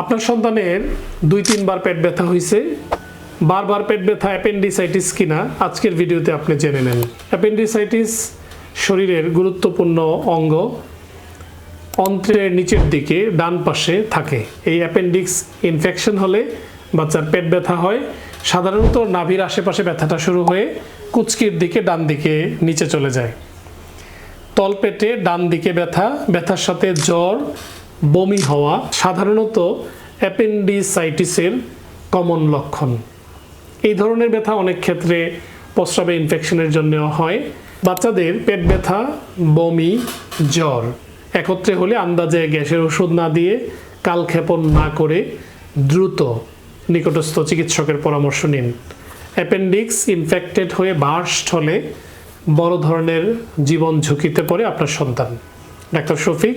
আপনার সন্তানের দুই, তিনবার পেট ব্যথা হয়েছে বারবার পেট ব্যথা, অ্যাপেন্ডিসাইটিস কিনা আজকের ভিডিওতে আপনি জেনে নেন। অ্যাপেন্ডিসাইটিস শরীরের গুরুত্বপূর্ণ অঙ্গ অন্ত্রের নিচের দিকে ডান পাশে থাকে। এই অ্যাপেন্ডিক্স ইনফেকশন হলে বাচ্চার পেট ব্যথা হয়। সাধারণত নাভির আশেপাশে ব্যথাটা শুরু হয়ে কুচকির দিকে ডান দিকে নিচে চলে যায়। তলপেটে ডান দিকে ব্যথা, ব্যথার সাথে জ্বর বমি হওয়া সাধারণত অ্যাপেন্ডিসাইটিসের কমন লক্ষণ। এই ধরনের ব্যথা অনেক ক্ষেত্রে প্রস্রাবে ইনফেকশনের জন্য হয়। বাচ্চাদের পেট ব্যথা, বমি, জ্বর একত্রে হলে আন্দাজে গ্যাসের ওষুধ না দিয়ে কালক্ষেপণ না করে দ্রুত নিকটস্থ চিকিৎসকের পরামর্শ নিন। অ্যাপেন্ডিক্স ইনফেক্টেড হয়ে বার্স্ট হলে বড় ধরনের জীবন ঝুঁকিতে পড়ে আপনার সন্তান। ডাক্তার শফিক